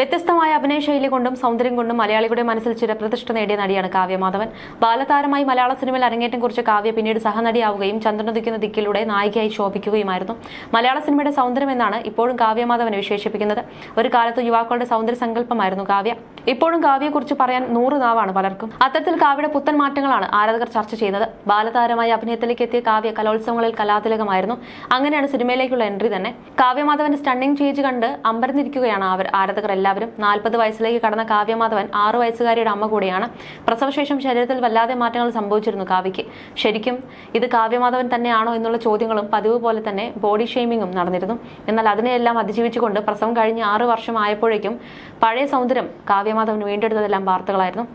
വ്യത്യസ്തമായ അഭിനയ ശൈലി കൊണ്ടും സൗന്ദര്യം കൊണ്ടും മലയാളികളുടെ മനസ്സിൽ ചിരപ്രതിഷ്ഠ നേടിയ നടിയാണ് കാവ്യമാധവൻ ബാലതാരമായി മലയാള സിനിമയിൽ അരങ്ങേറ്റം കുറിച്ച കാവ്യ പിന്നീട് സഹനടിയാവുകയും ചന്ദ്രനുദിക്കുന്ന ദിക്കിലൂടെ നായികയായി ശോഭിക്കുകയുമായിരുന്നു. മലയാള സിനിമയുടെ സൗന്ദര്യം എന്നാണ് ഇപ്പോഴും കാവ്യമാധവനെ വിശേഷിപ്പിക്കുന്നത്. ഒരു കാലത്ത് യുവാക്കളുടെ സൗന്ദര്യ സങ്കല്പമായിരുന്നു കാവ്യ. ഇപ്പോഴും കാവ്യയെക്കുറിച്ച് പറയാൻ നൂറ് നാവാണ് പലർക്കും. അത്തരത്തിൽ കാവ്യയുടെ പുത്തൻ മാറ്റങ്ങളാണ് ആരാധകർ ചർച്ച ചെയ്യുന്നത്. ബാലതാരമായി അഭിനയത്തിലേക്ക് എത്തിയ കാവ്യ കലോത്സവങ്ങളിൽ കലാതിലകമായിരുന്നു. അങ്ങനെയാണ് സിനിമയിലേക്കുള്ള എൻട്രി തന്നെ. കാവ്യമാധവന്റെ സ്റ്റണ്ണിംഗ് ചേഞ്ച് കണ്ട് അമ്പരന്നിരിക്കുകയാണ് അവർ ആരാധകർ നാൽപ്പത് വയസ്സിലേക്ക് കടന്ന കാവ്യമാധവൻ ആറു വയസ്സുകാരിയുടെ അമ്മ കൂടിയാണ്. പ്രസവശേഷം ശരീരത്തിൽ വല്ലാതെ മാറ്റങ്ങൾ സംഭവിച്ചിരുന്നു കാവ്യയ്ക്ക്. ശരിക്കും ഇത് കാവ്യമാധവൻ തന്നെയാണോ എന്നുള്ള ചോദ്യങ്ങളും പതിവ് പോലെ തന്നെ ബോഡി ഷെയ്മിങ്ങും നടന്നിരുന്നു. എന്നാൽ അതിനെയെല്ലാം അതിജീവിച്ചുകൊണ്ട് പ്രസവം കഴിഞ്ഞ് ആറു വർഷം ആയപ്പോഴേക്കും പഴയ സൗന്ദര്യം കാവ്യമാധവൻ വീണ്ടെടുത്തതെല്ലാം വാർത്തകളായിരുന്നു.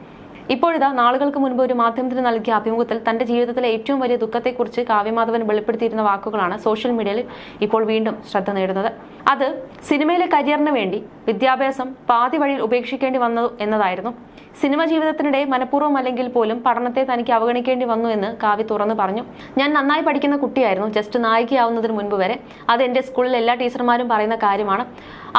ഇപ്പോഴിതാ നാളുകൾക്ക് മുൻപ് ഒരു മാധ്യമത്തിന് നൽകിയ അഭിമുഖത്തിൽ തന്റെ ജീവിതത്തിലെ ഏറ്റവും വലിയ ദുഃഖത്തെക്കുറിച്ച് കാവ്യമാധവൻ വെളിപ്പെടുത്തിയിരുന്ന വാക്കുകളാണ് സോഷ്യൽ മീഡിയയിൽ ഇപ്പോൾ വീണ്ടും ശ്രദ്ധ നേടുന്നത്. അത് സിനിമയിലെ കരിയറിന് വേണ്ടി വിദ്യാഭ്യാസം പാതി വഴിയിൽ ഉപേക്ഷിക്കേണ്ടി വന്നു എന്നതായിരുന്നു. സിനിമ ജീവിതത്തിനിടെ മനഃപൂർവം അല്ലെങ്കിൽ പോലും പഠനത്തെ തനിക്ക് അവഗണിക്കേണ്ടി വന്നു എന്ന് കാവ്യ തുറന്നു പറഞ്ഞു. ഞാൻ നന്നായി പഠിക്കുന്ന കുട്ടിയായിരുന്നു ജസ്റ്റ് നായികയാവുന്നതിന് മുൻപ് വരെ. അത് എന്റെ സ്കൂളിലെ എല്ലാ ടീച്ചർമാരും പറയുന്ന കാര്യമാണ്.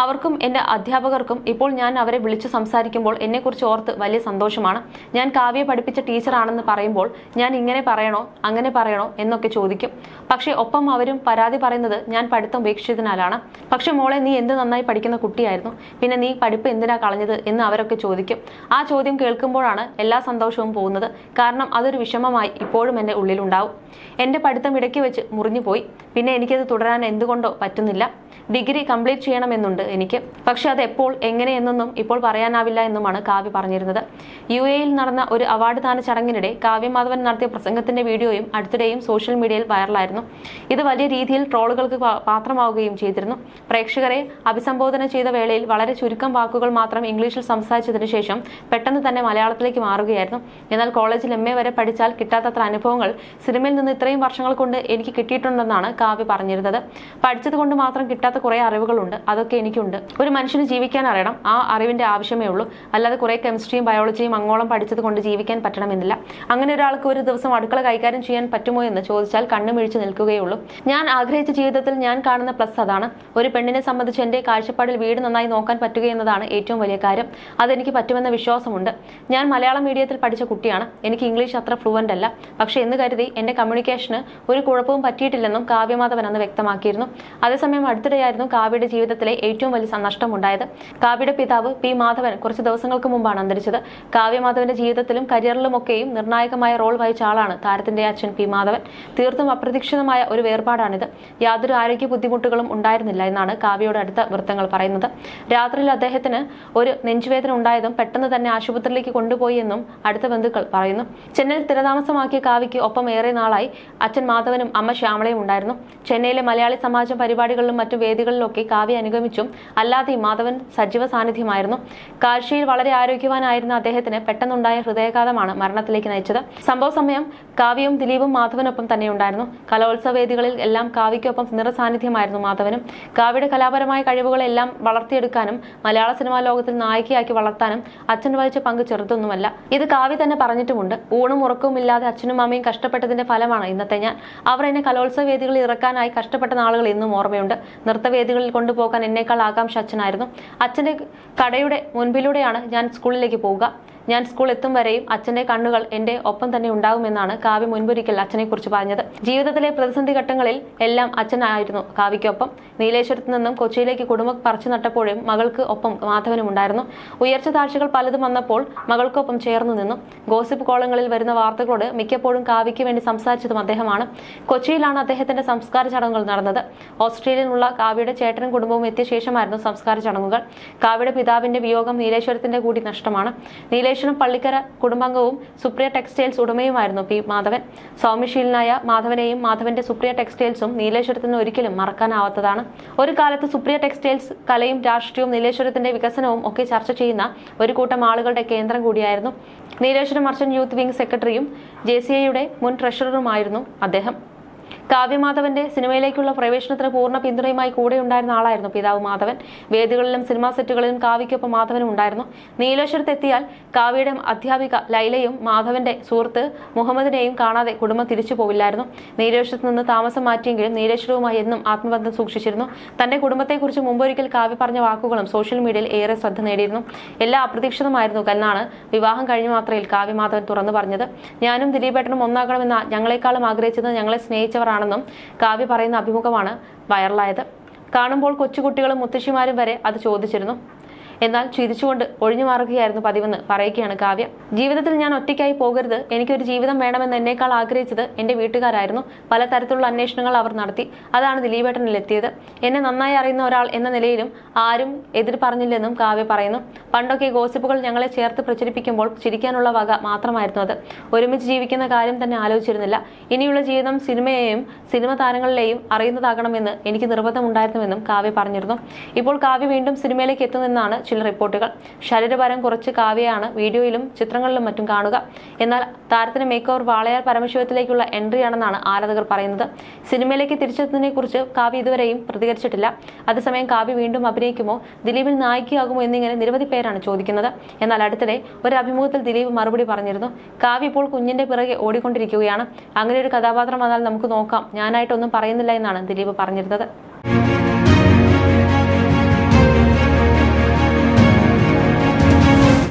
അവർക്കും എന്റെ അധ്യാപകർക്കും ഇപ്പോൾ ഞാൻ അവരെ വിളിച്ചു സംസാരിക്കുമ്പോൾ എന്നെക്കുറിച്ച് ഓർത്ത് വലിയ സന്തോഷമാണ്. ഞാൻ കാവ്യെ പഠിപ്പിച്ച ടീച്ചറാണെന്ന് പറയുമ്പോൾ ഞാൻ ഇങ്ങനെ പറയണോ അങ്ങനെ പറയണോ എന്നൊക്കെ ചോദിക്കും. പക്ഷേ ഒപ്പം അവരും പരാതി പറയുന്നത് ഞാൻ പഠിത്തം ഉപേക്ഷിച്ചതിനാലാണ്. പക്ഷെ മോളെ നീ എന്ത് നന്നായി പഠിക്കുന്ന കുട്ടിയായിരുന്നു? പിന്നെ നീ പഠിപ്പ് എന്തിനാ കളഞ്ഞത് എന്ന് അവരൊക്കെ ചോദിക്കും. ആ ചോദ്യം കേൾക്കുമ്പോഴാണ് എല്ലാ സന്തോഷവും പോകുന്നത്. കാരണം അതൊരു വിഷമമായി ഇപ്പോഴും എന്റെ ഉള്ളിലുണ്ടാവും. എന്റെ പഠിത്തം ഇടയ്ക്ക് വെച്ച് മുറിഞ്ഞു പോയി പിന്നെ എനിക്കത് തുടരാൻ എന്തുകൊണ്ടോ പറ്റുന്നില്ല. ഡിഗ്രി കംപ്ലീറ്റ് ചെയ്യണമെന്നുണ്ട് എനിക്ക്. പക്ഷെ അത് എപ്പോൾ എങ്ങനെയെന്നൊന്നും ഇപ്പോൾ പറയാനാവില്ല എന്നുമാണ് കാവ്യ പറഞ്ഞിരുന്നത്. യു എയിൽ നടന്ന ഒരു അവാർഡ് ദാന ചടങ്ങിനിടെ കാവ്യമാധവൻ നടത്തിയ പ്രസംഗത്തിന്റെ വീഡിയോയും അടുത്തിടെയും സോഷ്യൽ മീഡിയയിൽ വൈറലായിരുന്നു. ഇത് വലിയ രീതിയിൽ ട്രോളുകൾക്ക് പാത്രമാവുകയും ചെയ്തിരുന്നു. പ്രേക്ഷകരെ അഭിസംബോധന ചെയ്ത വേളയിൽ വളരെ ചുരുക്കം വാക്കുകൾ മാത്രം ഇംഗ്ലീഷിൽ സംസാരിച്ചതിന് ശേഷം പെട്ടെന്ന് തന്നെ മലയാളത്തിലേക്ക് മാറുകയായിരുന്നു. എന്നാൽ കോളേജിൽ എം എ വരെ പഠിച്ചാൽ കിട്ടാത്തത്ര അനുഭവങ്ങൾ സിനിമയിൽ നിന്ന് ഇത്രയും വർഷങ്ങൾ കൊണ്ട് എനിക്ക് കിട്ടിയിട്ടുണ്ടെന്നാണ് കാവ്യ പറഞ്ഞിരുന്നത്. പഠിച്ചത് കൊണ്ട് മാത്രം കിട്ടാത്ത കുറേ അറിവുകളുണ്ട്. അതൊക്കെ എനിക്കുണ്ട്. ഒരു മനുഷ്യന് ജീവിക്കാൻ അറിയണം. ആ അറിവിന്റെ ആവശ്യമേ ഉള്ളൂ. അല്ലാതെ കുറേ കെമിസ്ട്രിയും ബയോളജിയും അങ്ങോളം പഠിച്ചത് കൊണ്ട് ജീവിക്കാൻ പറ്റണമെന്നില്ല. അങ്ങനെ ഒരാൾക്ക് ഒരു ദിവസം അടുക്കള കൈകാര്യം ചെയ്യാൻ പറ്റുമോ എന്ന് ചോദിച്ചാൽ കണ്ണു മിഴിച്ചു നിൽക്കുകയുള്ളൂ. ഞാൻ ആഗ്രഹിച്ച ജീവിതത്തിൽ ഞാൻ കാണുന്ന പ്ലസ് അതാണ്. ഒരു പെണ്ണിനെ സംബന്ധിച്ച് എന്റെ കാഴ്ചപ്പാടിൽ വീട് നന്നായി നോക്കാൻ പറ്റുകയെന്നതാണ് ഏറ്റവും വലിയ കാര്യം. അതെനിക്ക് പറ്റുമെന്ന വിശ്വാസമുണ്ട്. ഞാൻ മലയാളം മീഡിയത്തിൽ പഠിച്ച കുട്ടിയാണ്. എനിക്ക് ഇംഗ്ലീഷ് അത്ര ഫ്ലുവന്റ് അല്ല. പക്ഷേ എന്ന് കരുതി എന്റെ കമ്മ്യൂണിക്കേഷന് ഒരു കുഴപ്പവും പറ്റിയിട്ടില്ലെന്നും കാവ്യമാധവൻ അന്ന് വ്യക്തമാക്കിയിരുന്നു. അതേസമയം അടുത്തിടെയായിരുന്നു കാവ്യയുടെ ജീവിതത്തിലെ ഏറ്റവും വലിയ നഷ്ടമുണ്ടായത് കാവ്യയുടെ പിതാവ് പി മാധവൻ കുറച്ച് ദിവസങ്ങൾക്ക് മുമ്പാണ് അന്തരിച്ചത്. കാവ്യ മാധവന്റെ ജീവിതത്തിലും കരിയറിലുമൊക്കെയും നിർണായകമായ റോൾ വഹിച്ച ആളാണ് താരത്തിന്റെ അച്ഛൻ പി മാധവൻ. തീർത്തും അപ്രതീക്ഷിതമായ ഒരു വേർപാടാണിത്. യാതൊരു ആരോഗ്യ ബുദ്ധിമുട്ടുകളും ഉണ്ടായിരുന്നില്ല എന്നാണ് കാവ്യയുടെ അടുത്ത വൃത്തങ്ങൾ പറയുന്നത്. രാത്രിയിൽ അദ്ദേഹത്തിന് ഒരു നെഞ്ചുവേദന ഉണ്ടായതും പെട്ടെന്ന് തന്നെ ആശുപത്രിയിലേക്ക് കൊണ്ടുപോയി എന്നും അടുത്ത ബന്ധുക്കൾ പറയുന്നു. ചെന്നൈയിൽ സ്ഥിരതാമസമാക്കിയ കാവ്യയ്ക്ക് ഒപ്പം ഏറെ നാളായി അച്ഛൻ മാധവനും അമ്മ ശ്യാമളയും ഉണ്ടായിരുന്നു. ചെന്നൈയിലെ മലയാളി സമാജം പരിപാടികളിലും മറ്റു വേദികളിലൊക്കെ കാവ്യ അനുഗമിച്ചും അല്ലാതെയും മാധവൻ സജീവ സാന്നിധ്യമായിരുന്നു. കാഴ്ചയിൽ വളരെ ആരോഗ്യവാനായിരുന്ന അദ്ദേഹത്തിന് പെട്ടെന്നുണ്ടായ ഹൃദയാഘാതമാണ് മരണത്തിലേക്ക് നയിച്ചത്. സംഭവ സമയം കാവ്യയും ദിലീപും മാധവനൊപ്പം തന്നെ ഉണ്ടായിരുന്നു. കലോത്സവ വേദികളിൽ എല്ലാം കാവ്യയ്ക്കൊപ്പം നിറസാന്നിധ്യമായിരുന്നു മാധവനും. കാവ്യയുടെ കലാപരമായ കഴിവുകളെല്ലാം വളർത്തിയെടുക്കാനും മലയാള സിനിമാ ലോകത്തിൽ നായികയാക്കി വളർത്താനും അച്ഛൻ വഹിച്ച പങ്ക് ചെറുതൊന്നുമല്ല. ഇത് കാവ്യ തന്നെ പറഞ്ഞിട്ടുമുണ്ട്. ഊണും ഉറക്കവും ഇല്ലാതെ അച്ഛനും അമ്മയും കഷ്ടപ്പെട്ടതിന്റെ ഫലമാണ് ഇന്നത്തെ ഞാൻ. അവർ എന്നെ കലോത്സവ വേദികളിൽ ഇറക്കാനായി കഷ്ടപ്പെട്ട നാളുകൾ ഇന്നും ഓർമ്മയുണ്ട്. നൃത്തവേദികളിൽ കൊണ്ടുപോകാൻ എന്നേക്കാൾ ആകാംക്ഷ അച്ഛനായിരുന്നു. അച്ഛന്റെ കടയുടെ മുൻപിലൂടെയാണ് ഞാൻ സ്കൂളിലേക്ക് പോവുക. ഞാൻ സ്കൂൾ എത്തും വരെയും അച്ഛന്റെ കണ്ണുകൾ എന്റെ ഒപ്പം തന്നെ ഉണ്ടാകുമെന്നാണ് കാവ്യ മുൻപൊരിക്കൽ അച്ഛനെക്കുറിച്ച് പറഞ്ഞത്. ജീവിതത്തിലെ പ്രതിസന്ധി ഘട്ടങ്ങളിൽ എല്ലാം അച്ഛനായിരുന്നു കാവ്യയ്ക്കൊപ്പം. നീലേശ്വരത്ത് നിന്നും കൊച്ചിയിലേക്ക് കുടുംബം പറിച്ചു നട്ടപ്പോഴും മകൾക്ക് ഒപ്പം മാധവനും ഉണ്ടായിരുന്നു. ഉയർച്ച താഴ്ചകൾ പലതും വന്നപ്പോൾ മകൾക്കൊപ്പം ചേർന്നു നിന്നു. ഗോസിപ്പ് കോളങ്ങളിൽ വരുന്ന വാർത്തകളോട് മിക്കപ്പോഴും കാവ്യയ്ക്ക് വേണ്ടി സംസാരിച്ചതും അദ്ദേഹമാണ്. കൊച്ചിയിലാണ് അദ്ദേഹത്തിന്റെ സംസ്കാര ചടങ്ങുകൾ നടന്നത്. ഓസ്ട്രേലിയയിലുള്ള കാവ്യയുടെ ചേട്ടനും കുടുംബവും എത്തിയ ശേഷമായിരുന്നു സംസ്കാര ചടങ്ങുകൾ. കാവ്യയുടെ പിതാവിന്റെ വിയോഗം നീലേശ്വരത്തിന്റെ കൂടി നഷ്ടമാണ്. നീലേശ്വരം പള്ളിക്കര കുടുംബാംഗവും സുപ്രിയ ടെക്സ്റ്റൈൽസ് ഉടമയുമായിരുന്നു പി മാധവൻ. സൗമ്യശീലനായ മാധവനെയും മാധവന്റെ സുപ്രിയ ടെക്സ്റ്റൈൽസും നീലേശ്വരത്തിന് ഒരിക്കലും മറക്കാനാവാത്തതാണ്. ഒരു കാലത്ത് സുപ്രിയ ടെക്സ്റ്റൈൽസ് കലയും രാഷ്ട്രീയവും നീലേശ്വരത്തിന്റെ വികസനവും ഒക്കെ ചർച്ച ചെയ്യുന്ന ഒരു കൂട്ടം ആളുകളുടെ കേന്ദ്രം കൂടിയായിരുന്നു. നീലേശ്വരം മർച്ചന്റ് യൂത്ത് വിംഗ് സെക്രട്ടറിയും ജെ മുൻ ട്രഷററുമായിരുന്നു അദ്ദേഹം. കാവ്യമാധവന്റെ സിനിമയിലേക്കുള്ള പ്രവേശനത്തിന് പൂർണ പിന്തുണയുമായി കൂടെ ഉണ്ടായിരുന്ന ആളായിരുന്നു പിതാവ് മാധവൻ. വേദികളിലും സിനിമാ സെറ്റുകളിലും കാവ്യയ്ക്കൊപ്പം മാധവനും ഉണ്ടായിരുന്നു. നീലേശ്വരത്തെത്തിയാൽ കാവ്യയുടെ അധ്യാപിക ലൈലയും മാധവന്റെ സുഹൃത്ത് മുഹമ്മദിനെയും കാണാതെ കുടുംബം തിരിച്ചു പോവില്ലായിരുന്നു. നീലേശ്വരത്ത് നിന്ന് താമസം മാറ്റിയെങ്കിലും നീലേശ്വരവുമായി എന്നും ആത്മബന്ധം സൂക്ഷിച്ചിരുന്നു. തന്റെ കുടുംബത്തെക്കുറിച്ച് മുമ്പൊരിക്കൽ കാവ്യ പറഞ്ഞ വാക്കുകളും സോഷ്യൽ മീഡിയയിൽ ഏറെ ശ്രദ്ധ നേടിയിരുന്നു. എല്ലാ അപ്രതീക്ഷിതമായിരുന്നു എന്നാണ് വിവാഹം കഴിഞ്ഞ മാത്രയിൽ കാവ്യമാധവൻ തുറന്നു പറഞ്ഞത്. ഞാനും ദിലീപേട്ടനും ഒന്നാകണമെന്ന ഞങ്ങളെക്കാളും ആഗ്രഹിച്ചത് ഞങ്ങളെ സ്നേഹിച്ചവരാണെന്നും കാവ്യ പറയുന്ന അഭിമുഖമാണ് വൈറലായത്. കാണുമ്പോൾ കൊച്ചുകുട്ടികളും മുത്തശ്ശിമാരും വരെ അത് ചോദിച്ചിരുന്നു. എന്നാൽ ചിരിച്ചുകൊണ്ട് ഒഴിഞ്ഞു മാറുകയായിരുന്നു പതിവെന്ന് പറയുകയാണ് കാവ്യ. ജീവിതത്തിൽ ഞാൻ ഒറ്റയ്ക്കായി പോകരുത്. എനിക്കൊരു ജീവിതം വേണമെന്ന് എന്നേക്കാൾ ആഗ്രഹിച്ചത് എന്റെ വീട്ടുകാരായിരുന്നു. പലതരത്തിലുള്ള അന്വേഷണങ്ങൾ അവർ നടത്തി. അതാണ് ദിലീപേട്ടനിൽ എത്തിയത് എന്നെ നന്നായി അറിയുന്ന ഒരാൾ എന്ന നിലയിലും ആരും എതിർ പറഞ്ഞില്ലെന്നും കാവ്യ പറയുന്നു. പണ്ടൊക്കെ ഗോസിപ്പുകൾ ഞങ്ങളെ ചേർത്ത് പ്രചരിപ്പിക്കുമ്പോൾ ചിരിക്കാനുള്ള വക മാത്രമായിരുന്നു അത്. ഒരുമിച്ച് ജീവിക്കുന്ന കാര്യം തന്നെ ആലോചിച്ചിരുന്നില്ല. ഇനിയുള്ള ജീവിതം സിനിമയെയും സിനിമ താരങ്ങളിലെയും അറിയുന്നതാകണമെന്ന് എനിക്ക് നിർബന്ധമുണ്ടായിരുന്നുവെന്നും കാവ്യ പറഞ്ഞിരുന്നു. ഇപ്പോൾ കാവ്യ വീണ്ടും സിനിമയിലേക്ക് എത്തുമെന്നാണ് ചില റിപ്പോർട്ടുകൾ. ശരീരഭാരം കുറച്ച് കാവ്യയാണ് വീഡിയോയിലും ചിത്രങ്ങളിലും മറ്റും കാണുക. എന്നാൽ താരത്തിന് മേക്ക് ഓവർ വാളയാർ പരമശിവത്തിലേക്കുള്ള എൻട്രിയാണെന്നാണ് ആരാധകർ പറയുന്നത്. സിനിമയിലേക്ക് തിരിച്ചെത്തുന്നതിനെ കുറിച്ച് കാവ്യ ഇതുവരെയും പ്രതികരിച്ചിട്ടില്ല. അതേസമയം കാവ്യ വീണ്ടും അഭിനയിക്കുമോ? ദിലീപിൽ നായികയാകുമോ എന്നിങ്ങനെ നിരവധി പേരാണ് ചോദിക്കുന്നത്. എന്നാൽ അടുത്തിടെ ഒരു അഭിമുഖത്തിൽ ദിലീപ് മറുപടി പറഞ്ഞിരുന്നു. കാവ്യ ഇപ്പോൾ കുഞ്ഞിന്റെ പിറകെ ഓടിക്കൊണ്ടിരിക്കുകയാണ്. അങ്ങനെ ഒരു കഥാപാത്രം വന്നാൽ നമുക്ക് നോക്കാം. ഞാനായിട്ടൊന്നും പറയുന്നില്ല എന്നാണ് ദിലീപ് പറഞ്ഞിരുന്നത്.